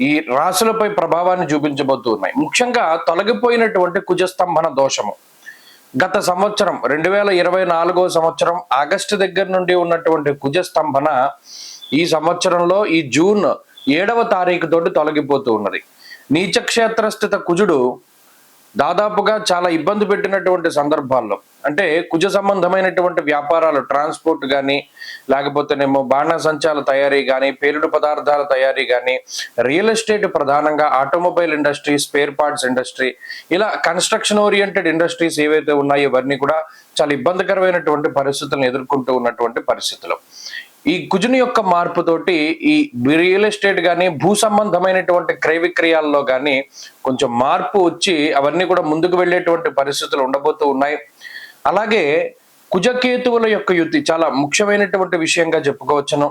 ఈ రాశులపై ప్రభావాన్ని చూపించబోతూ ఉన్నాయి. ముఖ్యంగా తొలగిపోయినటువంటి కుజస్తంభన దోషము. గత సంవత్సరం రెండు వేల ఇరవై నాలుగో సంవత్సరం ఆగస్టు దగ్గర నుండి ఉన్నటువంటి కుజస్తంభన ఈ సంవత్సరంలో ఈ జూన్ ఏడవ తారీఖు తోటి తొలగిపోతూ ఉన్నది. నీచక్షేత్రస్థిత కుజుడు దాదాపుగా చాలా ఇబ్బంది పెట్టినటువంటి సందర్భాల్లో అంటే కుజ సంబంధమైనటువంటి వ్యాపారాలు ట్రాన్స్పోర్ట్ కానీ లేకపోతేనేమో బాణసంచాల తయారీ కానీ పేలుడు పదార్థాల తయారీ కానీ రియల్ ఎస్టేట్ ప్రధానంగా automobile industry spare parts industry ఇలా కన్స్ట్రక్షన్ ఓరియంటెడ్ ఇండస్ట్రీస్ ఏవైతే ఉన్నాయో ఇవన్నీ కూడా చాలా ఇబ్బందికరమైనటువంటి పరిస్థితులను ఎదుర్కొంటూ ఉన్నటువంటి పరిస్థితులు. ఈ కుజుని యొక్క మార్పుతోటి ఈ రియల్ ఎస్టేట్ కానీ భూ సంబంధమైనటువంటి క్రయ విక్రయాల్లో కానీ కొంచెం మార్పు వచ్చి అవన్నీ కూడా ముందుకు వెళ్ళేటువంటి పరిస్థితులు ఉండబోతూ ఉన్నాయి. అలాగే కుజకేతువుల యొక్క యుద్ధి చాలా ముఖ్యమైనటువంటి విషయంగా చెప్పుకోవచ్చును.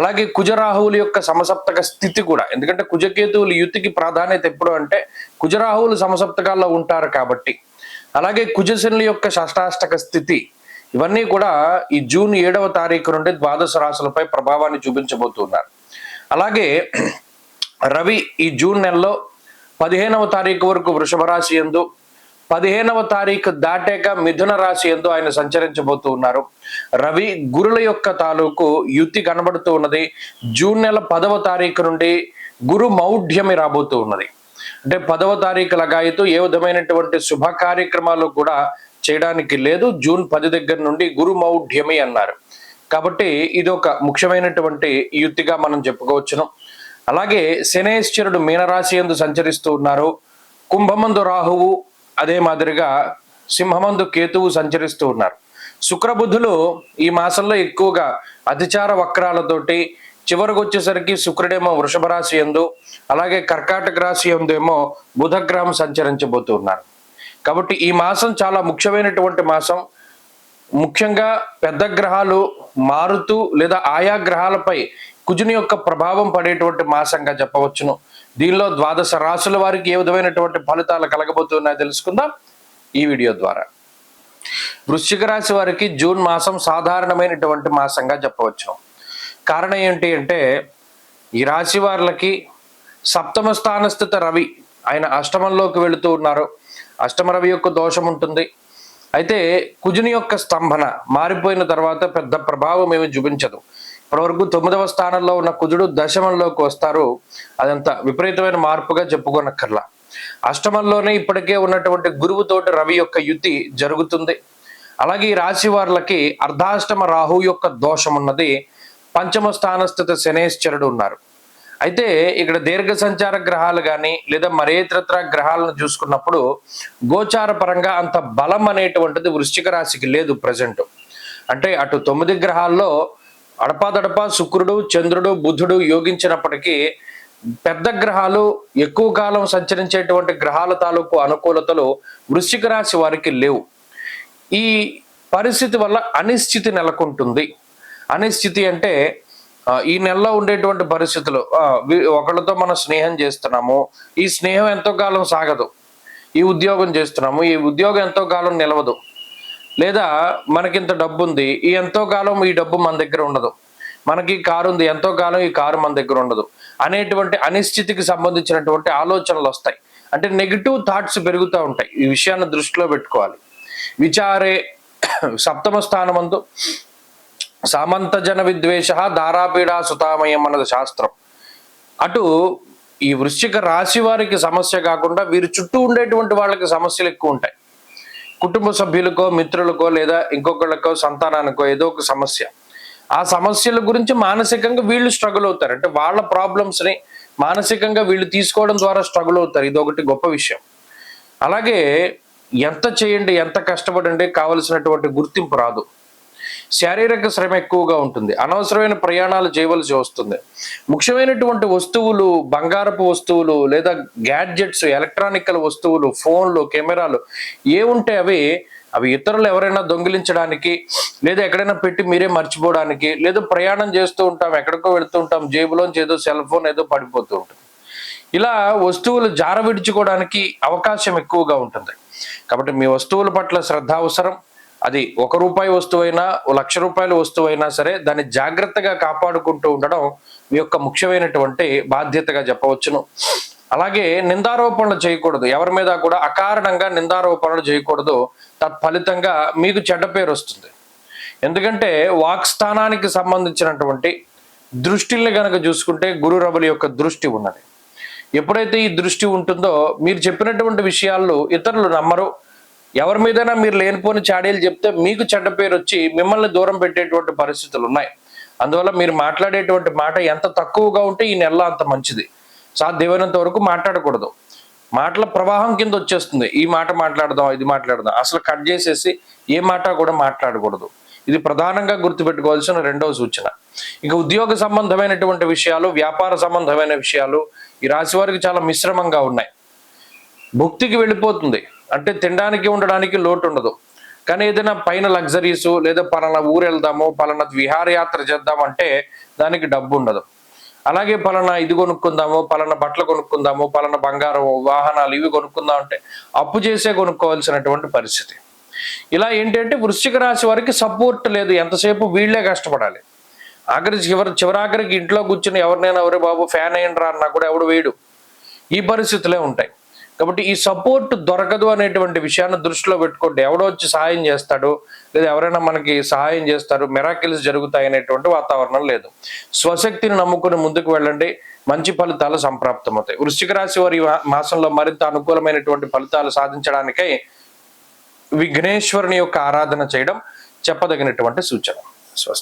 అలాగే కుజరాహువుల యొక్క సమసప్తక స్థితి కూడా ఎందుకంటే కుజకేతువుల యుతికి ప్రాధాన్యత ఎప్పుడు అంటే కుజరాహువులు సమసప్తకాల్లో ఉంటారు కాబట్టి. అలాగే కుజశనుల యొక్క షష్టాష్టక స్థితి ఇవన్నీ కూడా ఈ జూన్ ఏడవ తారీఖు నుండి ద్వాదశ రాశులపై ప్రభావాన్ని చూపించబోతున్నారు. అలాగే రవి ఈ జూన్ నెలలో పదిహేనవ తారీఖు వరకు వృషభ రాశి ఎందు పదిహేనవ తారీఖు దాటాక మిథున రాశి ఎందు ఆయన సంచరించబోతూ ఉన్నారు రవి గురుల యొక్క తాలూకు యుతి కనబడుతూ ఉన్నది. జూన్ నెల పదవ తారీఖు నుండి గురు మౌఢ్యమి రాబోతూ ఉన్నది. అంటే పదవ తారీఖు లగాయితూ ఏ విధమైనటువంటి శుభ కార్యక్రమాలు కూడా చేయడానికి లేదు. జూన్ పది దగ్గర నుండి గురు మౌఢ్యమి అన్నారు. కాబట్టి ఇది ఒక ముఖ్యమైనటువంటి యుక్తిగా మనం చెప్పుకోవచ్చును. అలాగే శనేశ్వరుడు మీనరాశి ఎందు సంచరిస్తూ ఉన్నారు. కుంభమందు రాహువు అదే మాదిరిగా సింహమందు కేతువు సంచరిస్తూ ఉన్నారు. శుక్రబుద్ధులు ఈ మాసంలో ఎక్కువగా అతిచార వక్రాలతోటి చివరికి వచ్చేసరికి శుక్రుడేమో వృషభ రాశి ఎందు అలాగే కర్కాటక రాశి ఎందు ఏమో బుధగ్రహం సంచరించబోతూ ఉన్నారు. కాబట్టి ఈ మాసం చాలా ముఖ్యమైనటువంటి మాసం. ముఖ్యంగా పెద్ద గ్రహాలు మారుతూ లేదా ఆయా గ్రహాలపై కుజుని యొక్క ప్రభావం పడేటువంటి మాసంగా చెప్పవచ్చును. దీనిలో ద్వాదశ రాశుల వారికి ఏ విధమైనటువంటి ఫలితాలు కలగబోతున్నాయో తెలుసుకుందాం ఈ వీడియో ద్వారా. వృశ్చిక రాశి వారికి జూన్ మాసం సాధారణమైనటువంటి మాసంగా చెప్పవచ్చు కారణం ఏంటి అంటే ఈ రాశి వారికి సప్తమ స్థానస్థిత రవి ఆయన అష్టమంలోకి వెళుతూ ఉన్నారు. అష్టమ రవి యొక్క దోషం ఉంటుంది. అయితే కుజుని యొక్క స్తంభన మారిపోయిన తర్వాత పెద్ద ప్రభావం ఏమి చూపించదు. ఇప్పటివరకు తొమ్మిదవ స్థానంలో ఉన్న కుజుడు దశమంలోకి వస్తారు. అదంత విపరీతమైన మార్పుగా చెప్పుకోనక్కర్లా. అష్టమంలోనే ఇప్పటికే ఉన్నటువంటి గురువుతోటి రవి యొక్క యుతి జరుగుతుంది. అలాగే ఈ రాశి వార్లకి అర్ధాష్టమ రాహు యొక్క దోషం ఉన్నది. పంచమ స్థానస్థిత శనేశ్వరుడు ఉన్నారు. అయితే ఇక్కడ దీర్ఘ సంచార గ్రహాలు కానీ లేదా మరేతరత్ర గ్రహాలను చూసుకున్నప్పుడు గోచార పరంగా అంత బలం అనేటువంటిది వృశ్చిక రాశికి లేదు ప్రజెంట్ అంటే అటు తొమ్మిది గ్రహాల్లో అడపాదడపా శుక్రుడు చంద్రుడు బుధుడు యోగించినప్పటికీ పెద్ద గ్రహాలు ఎక్కువ కాలం సంచరించేటువంటి గ్రహాల తాలూకు అనుకూలతలు వృశ్చిక రాశి వారికి లేవు. ఈ పరిస్థితి వల్ల అనిశ్చితి నెలకొంటుంది. అనిశ్చితి అంటే ఈ నెలలో ఉండేటువంటి పరిస్థితులు ఒకళ్ళతో మనం స్నేహం చేస్తున్నాము ఈ స్నేహం ఎంతో కాలం సాగదు ఈ ఉద్యోగం చేస్తున్నాము ఈ ఉద్యోగం ఎంతో కాలం నిలవదు లేదా మనకింత డబ్బు ఉంది ఈ ఎంతో కాలం ఈ డబ్బు మన దగ్గర ఉండదు మనకి ఈ కారు ఉంది ఎంతో కాలం ఈ కారు మన దగ్గర ఉండదు అనేటువంటి అనిశ్చితికి సంబంధించినటువంటి ఆలోచనలు వస్తాయి. అంటే నెగిటివ్ థాట్స్ పెరుగుతూ ఉంటాయి ఈ విషయాన్ని దృష్టిలో పెట్టుకోవాలి. విచారే సప్తమ స్థానమందు సామంత జన విద్వేష దారాపీడా సుతామయం అన్నది శాస్త్రం. అటు ఈ వృశ్చిక రాశి వారికి సమస్య కాకుండా వీరి చుట్టూ ఉండేటువంటి వాళ్ళకి సమస్యలు ఎక్కువ ఉంటాయి. కుటుంబ సభ్యులకో మిత్రులకో లేదా ఇంకొకళ్ళకో సంతానానికో ఏదో ఒక సమస్య. ఆ సమస్యల గురించి మానసికంగా వీళ్ళు స్ట్రగుల్ అవుతారు. అంటే వాళ్ళ ప్రాబ్లమ్స్ని మానసికంగా వీళ్ళు తీసుకోవడం ద్వారా స్ట్రగుల్ అవుతారు. ఇది ఒకటి గొప్ప విషయం. అలాగే ఎంత చేయండి ఎంత కష్టపడండి కావలసినటువంటి గుర్తింపు రాదు. శారీరక శ్రమ ఎక్కువగా ఉంటుంది. అనవసరమైన ప్రయాణాలు చేయవలసి వస్తుంది. ముఖ్యమైనటువంటి వస్తువులు బంగారపు వస్తువులు లేదా గ్యాడ్జెట్స్ ఎలక్ట్రానికల్ వస్తువులు ఫోన్లు కెమెరాలు ఏ ఉంటే అవి అవి ఇతరులు ఎవరైనా దొంగిలించడానికి లేదా ఎక్కడైనా పెట్టి మీరే మర్చిపోవడానికి లేదా ప్రయాణం చేస్తూ ఉంటాం ఎక్కడికో వెళ్తూ ఉంటాం జేబులోంచి ఏదో సెల్ ఫోన్ ఏదో పడిపోతూ ఉంటుంది. ఇలా వస్తువులు జార విడుచుకోవడానికి అవకాశం ఎక్కువగా ఉంటుంది. కాబట్టి మీ వస్తువుల పట్ల శ్రద్ధ అవసరం. అది ఒక రూపాయి వస్తువైనా ఓ లక్ష రూపాయల వస్తువైనా సరే దాన్ని జాగ్రత్తగా కాపాడుకుంటూ ఉండడం మీ యొక్క ముఖ్యమైనటువంటి బాధ్యతగా చెప్పవచ్చును. అలాగే నిందారోపణలు చేయకూడదు. ఎవరి మీద కూడా అకారణంగా నిందారోపణలు చేయకూడదు. తత్ఫలితంగా మీకు చెడ్డ పేరు వస్తుంది. ఎందుకంటే వాక్స్థానానికి సంబంధించినటువంటి దృష్టిల్ని గనక చూసుకుంటే గురు రబుల యొక్క దృష్టి ఉన్నది. ఎప్పుడైతే ఈ దృష్టి ఉంటుందో మీరు చెప్పినటువంటి విషయాల్లో ఇతరులు నమ్మరు. ఎవరి మీదైనా మీరు లేనిపోని చాడీలు చెప్తే మీకు చెడ్డ పేరు వచ్చి మిమ్మల్ని దూరం పెట్టేటువంటి పరిస్థితులు ఉన్నాయి. అందువల్ల మీరు మాట్లాడేటువంటి మాట ఎంత తక్కువగా ఉంటే ఈ నెల అంత మంచిది. సాధ్యమైనంత వరకు మాట్లాడకూడదు. మాటల ప్రవాహం కింద వచ్చేస్తుంది. ఈ మాట మాట్లాడదాం ఇది మాట్లాడదాం. అసలు కట్ చేసేసి ఏ మాట కూడా మాట్లాడకూడదు. ఇది ప్రధానంగా గుర్తుపెట్టుకోవాల్సిన రెండవ సూచన. ఇక ఉద్యోగ సంబంధమైనటువంటి విషయాలు వ్యాపార సంబంధమైన విషయాలు ఈ రాశి వారికి చాలా మిశ్రమంగా ఉన్నాయి. భుక్తికి వెళ్ళిపోతుంది. అంటే తినడానికి ఉండడానికి లోటు ఉండదు. కానీ ఏదైనా పైన లగ్జరీస్ లేదా పలానా ఊరు వెళ్దాము పలానా విహారయాత్ర చేద్దామంటే దానికి డబ్బు ఉండదు. అలాగే పలానా ఇది కొనుక్కుందాము పలానా బట్టలు కొనుక్కుందాము పలానా బంగారం వాహనాలు ఇవి కొనుక్కుందాం అంటే అప్పు చేసే కొనుక్కోవాల్సినటువంటి పరిస్థితి. ఇలా ఏంటంటే వృశ్చిక రాశి వారికి సపోర్ట్ లేదు. ఎంతసేపు వీళ్ళే కష్టపడాలి. ఆఖరి చివరి చివరాఖరికి ఇంట్లో కూర్చుని ఎవరినైనా ఎవరే బాబు ఫ్యాన్ అయ్యండి అన్నా కూడా ఎవడు వేయడు. ఈ పరిస్థితులే ఉంటాయి. కాబట్టి ఈ సపోర్ట్ దొరకదు అనేటువంటి విషయాన్ని దృష్టిలో పెట్టుకోండి. ఎవడో వచ్చి సహాయం చేస్తాడు లేదా ఎవరైనా మనకి సహాయం చేస్తారు మెరాకిల్స్ జరుగుతాయి అనేటువంటి వాతావరణం లేదు. స్వశక్తిని నమ్ముకుని ముందుకు వెళ్ళండి మంచి ఫలితాలు సంప్రాప్తమవుతాయి. వృశ్చిక రాశి వారి మాసంలో మరింత అనుకూలమైనటువంటి ఫలితాలు సాధించడానికై విఘ్నేశ్వరుని యొక్క ఆరాధన చేయడం చెప్పదగినటువంటి సూచన. స్వస్తి